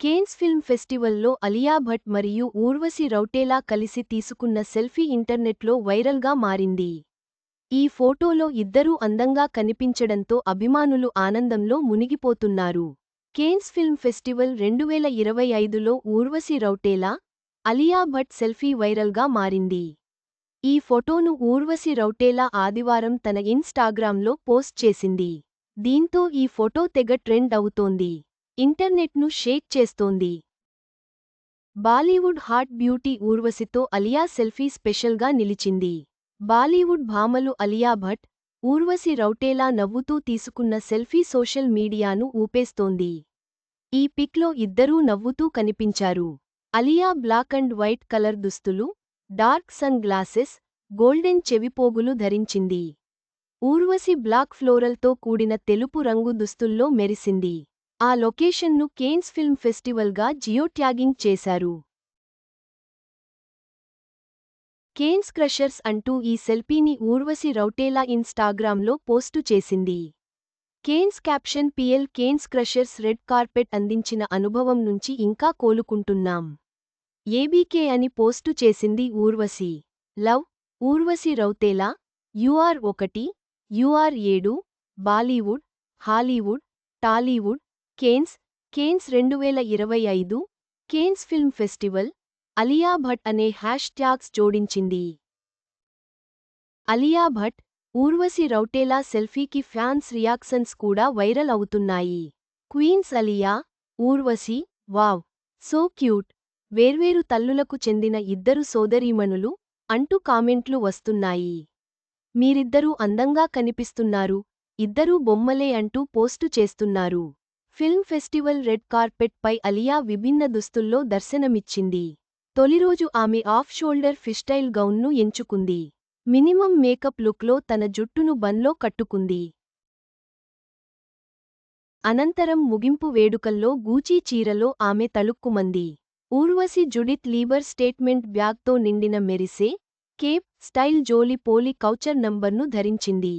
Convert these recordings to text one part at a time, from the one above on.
Cannes film ఫెస్టివల్లో అలియా భట్ మరియు ఊర్వశి రౌటేలా కలిసి తీసుకున్న సెల్ఫీ ఇంటర్నెట్లో వైరల్గా మారింది. ఈ ఫోటోలో ఇద్దరూ అందంగా కనిపించడంతో అభిమానులు ఆనందంలో మునిగిపోతున్నారు. కేన్స్ ఫిల్మ్ ఫెస్టివల్ రెండువేల ఇరవై ఐదులో ఊర్వశి రౌటేలా అలియా భట్ సెల్ఫీ వైరల్గా మారింది. ఈ ఫోటోను ఊర్వశి రౌటేలా ఆదివారం తన ఇన్స్టాగ్రామ్లో పోస్ట్ చేసింది. దీంతో ఈ ఫోటో తెగ ట్రెండ్ అవుతోంది. ఇంటర్నెట్ను షేక్ చేస్తోంది. బాలీవుడ్ హాట్ బ్యూటీ ఊర్వశితో అలియా సెల్ఫీ స్పెషల్గా నిలిచింది. బాలీవుడ్ భామలు అలియా భట్ ఊర్వశి రౌటేలా నవ్వుతూ తీసుకున్న సెల్ఫీ సోషల్ మీడియాను ఊపేస్తోంది. ఈ పిక్లో ఇద్దరూ నవ్వుతూ కనిపించారు. Alia black and white colour దుస్తులు డార్క్ సన్ గ్లాసెస్ గోల్డెన్ చెవిపోగులు ధరించింది. ఊర్వశి బ్లాక్ ఫ్లోరల్తో కూడిన తెలుపు రంగు దుస్తుల్లో మెరిసింది. ఆ లొకేషన్ను కేన్స్ ఫిల్మ్ ఫెస్టివల్గా జియో ట్యాగింగ్ చేశారు. కేన్స్ క్రషర్స్ అంటూ ఈ సెల్ఫీని ఊర్వశి రౌటేలా ఇన్స్టాగ్రామ్లో పోస్టు చేసింది. Cannes caption PL Cannes crushers red carpet అందించిన అనుభవం నుంచి ఇంకా కోలుకుంటున్నాం. ఏబీకే అని పోస్టు చేసింది ఊర్వశి. లవ్ ఊర్వశి రౌతేలా యూఆర్ ఒకటి యూఆర్ ఏడు Bollywood Hollywood Tollywood Cannes Cannes రెండువేల ఇరవై ఐదు Cannes film festival Alia Bhatt అనే హ్యాష్ ట్యాగ్స్ జోడించింది. అలియా భట్ ఊర్వశి రౌటేలా సెల్ఫీకి ఫ్యాన్స్ రియాక్షన్స్ కూడా వైరల్ అవుతున్నాయి. Queens Alia Urvashi wow so cute వేర్వేరు తల్లులకు చెందిన ఇద్దరు సోదరీమణులు అంటూ కామెంట్లు వస్తున్నాయి. మీరిద్దరూ అందంగా కనిపిస్తున్నారు ఇద్దరూ బొమ్మలే అంటూ పోస్టు చేస్తున్నారు. ఫిల్మ్ ఫెస్టివల్ రెడ్ కార్పెట్ పై అలియా విభిన్న దుస్తుల్లో దర్శనమిచ్చింది. తొలిరోజు ఆమె ఆఫ్ షోల్డర్ ఫిస్టైల్ గౌన్ను ఎంచుకుంది. మినిమం మేకప్ లుక్లో తన జుట్టును బన్లో కట్టుకుంది. అనంతరం ముగింపు వేడుకల్లో గూచీ చీరలో ఆమె తళుక్కుమంది. ఊర్వశి జుడిత్ లీబర్ స్టేట్మెంట్ బ్యాగ్తో నిండిన మెరిసే కేప్ స్టైల్ జోలి పోలి కౌచర్ నంబర్ను ధరించింది.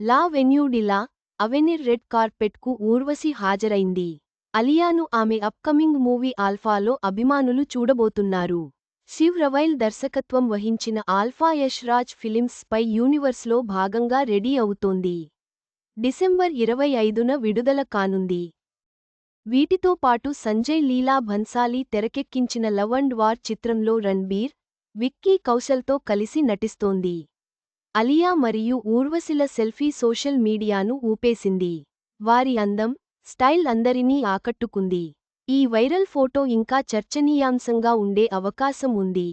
లా వెన్యూడిలా అవెనిర్ రెడ్ కార్పెట్కు ఊర్వశి హాజరైంది. అలియాను ఆమె అప్కమింగ్ మూవీ ఆల్ఫాలో అభిమానులు చూడబోతున్నారు. శివ్ రవైల్ దర్శకత్వం వహించిన ఆల్ఫా యష్ రాజ్ ఫిలిమ్స్ పై యూనివర్స్లో భాగంగా రెడీ అవుతోంది. డిసెంబర్ ఇరవై ఐదున విడుదల కానుంది. వీటితో పాటు సంజయ్ లీలా భన్సాలీ తెరకెక్కించిన లవ్ అండ్ వార్ చిత్రంలో రణ్బీర్ విక్కీ కౌశల్తో కలిసి నటిస్తోంది. అలియా మరియు ఊర్వశిల సెల్ఫీ సోషల్ మీడియాను ఊపేసింది. వారి అందం స్టైల్ అందరినీ ఆకట్టుకుంది. ఈ వైరల్ ఫోటో ఇంకా చర్చనీయాంశంగా ఉండే అవకాశం ఉంది.